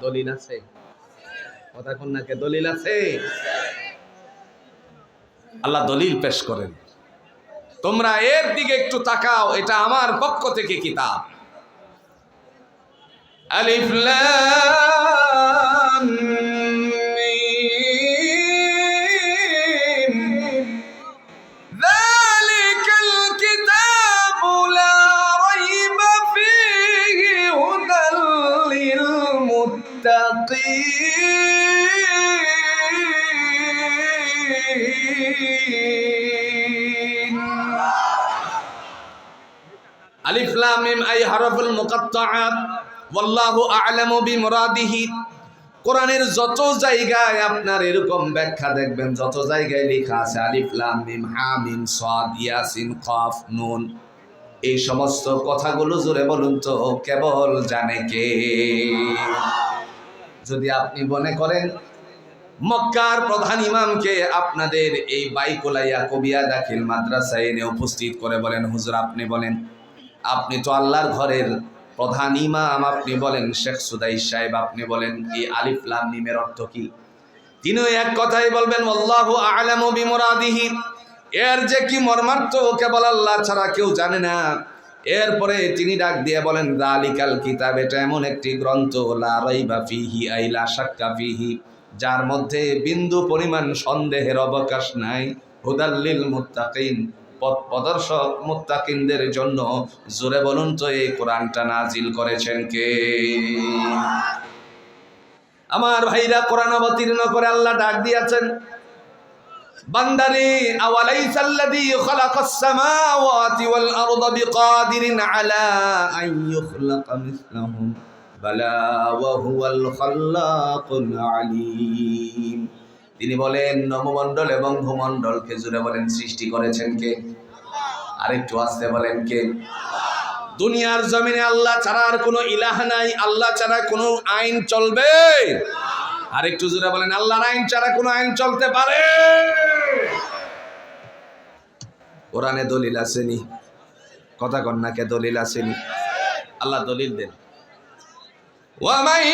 দলিল আছে? কথা কন্যাকে দলিল আছে? আল্লাহ দলিল পেশ করেন। তোমরা এর দিকে একটু তাকাও, এটা আমার পক্ষ থেকে কিতাব। আলিফ للمتقين আলিফ লাম মিম আই হারফুল মুকাত্তাআত ওয়াল্লাহু আ'লামু বিমুরাদিহি কোরআনের যত জায়গায় আপনার এরকম ব্যাখ্যা দেখবেন যত জায়গায় লেখা আছে আলিফ লাম মিম হা মিম সাদ ইয়াসিন কফ নুন এই সমস্ত কথাগুলো জোরে বলুন তো কেবল জানে কে যদি আপনি মনে করেন, মক্কার প্রধান ইমামকে আপনাদের এই বাইকুলাইয়া কবিয়া দাখিল মাদ্রাসায় এনে উপস্থিত করে বলেন, হুজুর, আপনি বলেন, আপনি তো আল্লাহর ঘরের প্রধান ইমাম, আপনি বলেন, শেখ সুদাই সাহেব, আপনি বলেন, এই আলিফ লাম মিমের অর্থ কি? তিনিও এক কথাই বলবেন, আল্লাহু আ'লামু বিমুরাদিহি। এর যে কি মর্মার্থ কেবল আল্লাহ ছাড়া কেউ জানে না। এরপরে তিনি ডাক দিয়ে বলেন, দালিকাল কিতাব, এটা এমন একটি গ্রন্থ, লা রাইবা ফিহি, আই লা শাক্কা ফিহি, যার মধ্যে বিন্দু পরিমাণ সন্দেহের অবকাশ নাই। হুদাল্লিল মুত্তাকিন, পথ প্রদর্শক মুত্তাকিনদের জন্য জোরে বলুন তো, এই কোরআনটা নাজিল করেছেন কে? আমার ভাইরা কোরআন অবতীর্ণ করে আল্লাহ ডাক দিয়েছেন। বান্দারে আওয়ালাইসা আল্লাযী খালাকাস সামাওয়াতি ওয়াল আরদা বিকাদিরিন আলা আন ইখলাকা মিসলাহুম। বালা ওয়া হুয়াল আলীম। তিনি বলেন, নবমণ্ডল এবং ভূমণ্ডলকে জুড়ে বলেন, সৃষ্টি করেছেন কে? আরেকটু আসতে বলেন কে? দুনিয়ার জমিনে আল্লাহ ছাড়া আর কোনো ইলাহ নাই, আল্লাহ ছাড়া কোনো আইন চলবে। আরেকটু জুড়ে বলেন, আল্লাহর আইন ছাড়া কোনো আইন চলতে পারে। কোরআনে দলিল আসেনি কথা কন্যাকে দলিল আসেনি। আল্লাহ দলিল দেন। ওয়ামাই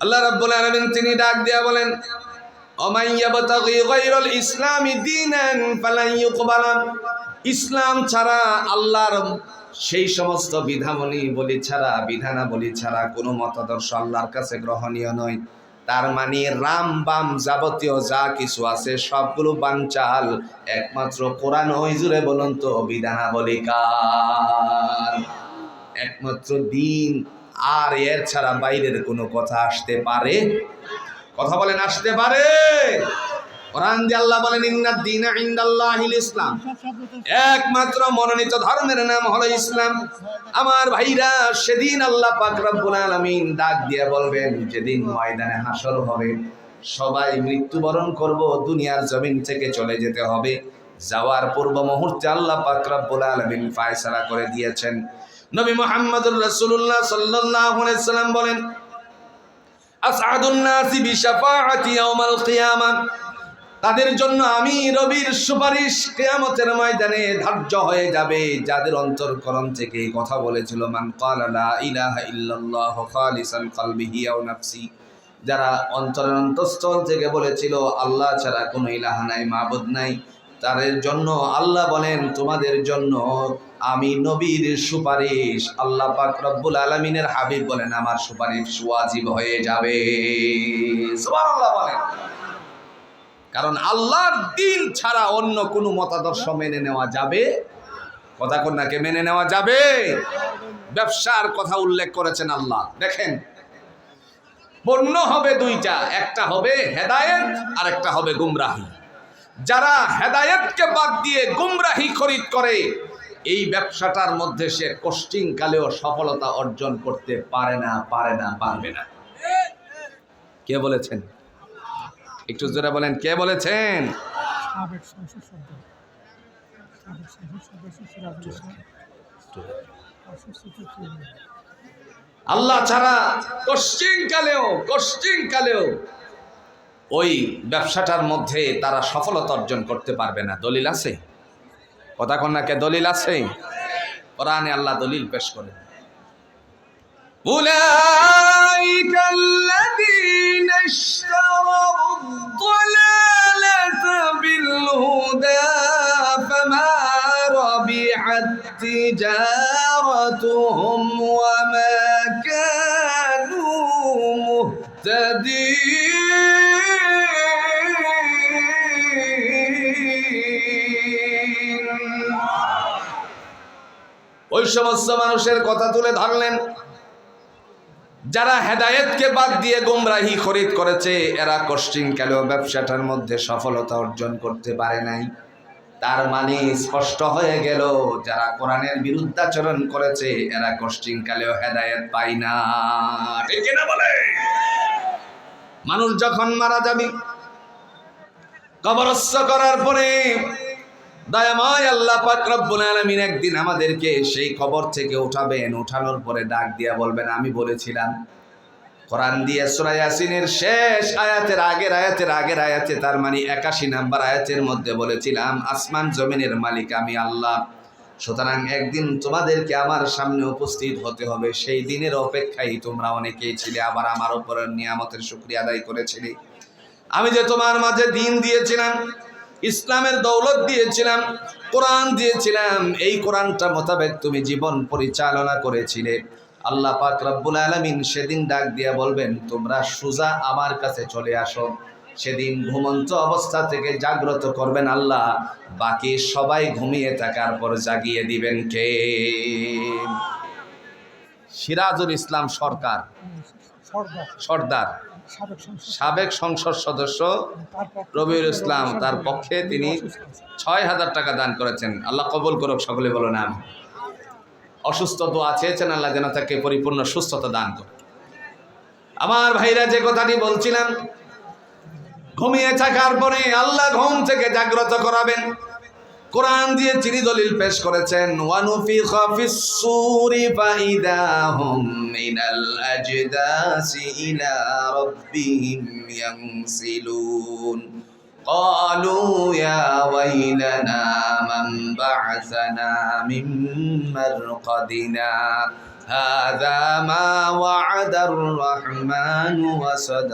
আল্লাহ রাব্বুল আলামিন তিনি ডাক দিয়া বলেন ইসলামি ছাড়া আল্লাহর সেই সমস্ত বিধাবলী বলি ছাড়া, বিধানাবলী ছাড়া কোনো মতাদর্শ আল্লাহর কাছে গ্রহণীয় নয়। তার মানে রাম বাম যাবতীয় যা কিছু আছে সবগুলো বানচাল, একমাত্র কোরআন ওই জুড়ে বলুন তো বিধানাবলী কার একমাত্র দিন আর এর ছাড়া বাইরের কোনো কথা আসতে পারে? কথা বলেন, আসতে পারে। আল্লাহ বলেন ইসলাম। একমাত্র মনোনীত ধর্মের নাম হলো ইসলাম। আমার ভাইরা, সেদিন আল্লাহ পাক রব্বুল আলামিন ডাক দিয়ে বলবেন, যেদিন ময়দানে হাসর হবে, সবাই মৃত্যুবরণ করব, দুনিয়ার জমিন থেকে চলে যেতে হবে। যাওয়ার পূর্ব মুহূর্তে আল্লাহ পাক রব্বুল আলামিন ফয়সালা করে দিয়েছেন। নবী মুহাম্মদুর রাসূলুল্লাহ সাল্লাল্লাহু আলাইহি সাল্লাম বলেন তাদের জন্য আমি রবির সুপারিশ কেয়ামতের ময়দানে ধার্য হয়ে যাবে। যাদের অন্তরকরণ থেকে কথা বলেছিল, মান ক্বালা লা ইলাহা ইল্লাল্লাহ খালিসান কলবিহি আও নাফসি যারা অন্তরের অন্তঃস্থল থেকে বলেছিল, আল্লাহ ছাড়া কোনো ইলাহা নাই, মাবুদ নাই তাদের জন্য আল্লাহ বলেন, তোমাদের জন্য আমি নবীর সুপারিশ। আল্লাহ পাক রব্বুল আলামিনের হাবিব বলেন, আমার সুপারিশ ওয়াজিব হয়ে যাবে। বলেন। কারণ আল্লাহর দিন ছাড়া অন্য কোনো মতাদর্শ মেনে নেওয়া যাবে? কথা কন্যাকে মেনে নেওয়া যাবে? ব্যবসার কথা উল্লেখ করেছেন আল্লাহ। দেখেন, পণ্য হবে দুইটা, একটা হবে হেদায়েত আর একটা হবে গুমরাহি। যারা হেদায়েতকে বাদ দিয়ে গুমরাহি খরিদ করে এই ব্যবসাটার মধ্যে সে কষ্টিং কালেও সফলতা অর্জন করতে পারে না পারে না, পারবে না। কে বলেছেন? একটু জোরে বলেন, কে বলেছেন? আল্লাহ ছাড়া কষ্টিং কালেও কষ্টিং কালেও ওই ব্যবসাটার মধ্যে তারা সফলতা অর্জন করতে পারবে না। দলিল আছে? কথা কন্যাকে দলিল আছে কোরআনে আল্লাহ দলিল পেশ করেন أولئك الذين اشتروا الضلالة بالهدى فما ربحت تجارتهم وما كانوا مهتدين ওই সমস্ত মানুষের কথা তুলে ধরলেন। যারা হেদায়েতকে বাদ দিয়ে গোমরাহি খরিদ করেছে, এরা কষ্টিং কালেও ব্যবসাটার মধ্যে সফলতা অর্জন করতে পারে নাই। তার মানে স্পষ্ট হয়ে গেল, যারা কোরআনের বিরুদ্ধাচরণ করেছে, এরা কষ্টিং কালেও হেদায়েত পায় না। ঠিক না বলে? মানুষ যখন মারা যাবে, কবরস্থ করার পরে দয়াময় আল্লাহ পাক রব্বুল আলামিন একদিন আমাদেরকে সেই কবর থেকে উঠাবেন। উঠানোর পরে ডাক দিয়া বলবেন, আমি বলেছিলাম, কোরআন দিয়ে সূরা ইয়াসিনের শেষ আয়াতের আগের আয়াতের আগের আয়াতে, তার মানে একাশি নাম্বার আয়াতের মধ্যে বলেছিলাম, আসমান জমিনের মালিক আমি আল্লাহ। সুতরাং একদিন তোমাদেরকে আমার সামনে উপস্থিত হতে হবে। সেই দিনের অপেক্ষায় তোমরা অনেকেই ছিলে, আবার আমার উপর নিয়ামতের শুক্রিয়া আদায় করেছিলে। আমি যে তোমার মাঝে দিন দিয়েছিলাম ইসলামের দৌলত দিয়েছিলাম কোরআন দিয়েছিলাম এই কোরআনটা মোতাবেক তুমি জীবন পরিচালনা করেছিলে। আল্লাহ পাক রব্বুল আলামিন সেদিন ডাক দিয়া বলবেন তোমরা সুজা আমার কাছে চলে আসো। সেদিন ঘুমন্ত অবস্থা থেকে জাগ্রত করবেন আল্লাহ। বাকি সবাই ঘুমিয়ে থাকার পর জাগিয়ে দিবেন কে? সিরাজুল ইসলাম সরকার। সর্দার। সর্দার। সাবেক সংসদ সদস্য রবিউল ইসলাম তার পক্ষে তিনি ছয় হাজার টাকা দান করেছেন। আল্লাহ কবুল করুক সকলে বলো না অসুস্থ দোয়া চেয়েছেন আল্লাহ যেন তাকে পরিপূর্ণ সুস্থতা দান করে আমার ভাইরা যে কথাটি বলছিলাম ঘুমিয়ে থাকার পরে আল্লাহ ঘুম থেকে জাগ্রত করাবেন। কোরআন দিয়ে চিনি দলিল পেশ করেছেন ওয়ানুফিখা ফিস সূরি ফাইদাহুম মিনাল আজদাসি ইলা রাব্বিহিম ইয়ানসিলুন قالوا يا ويلنا من بعثنا من مرقدنا هذا ما وعد الرحمن وصدق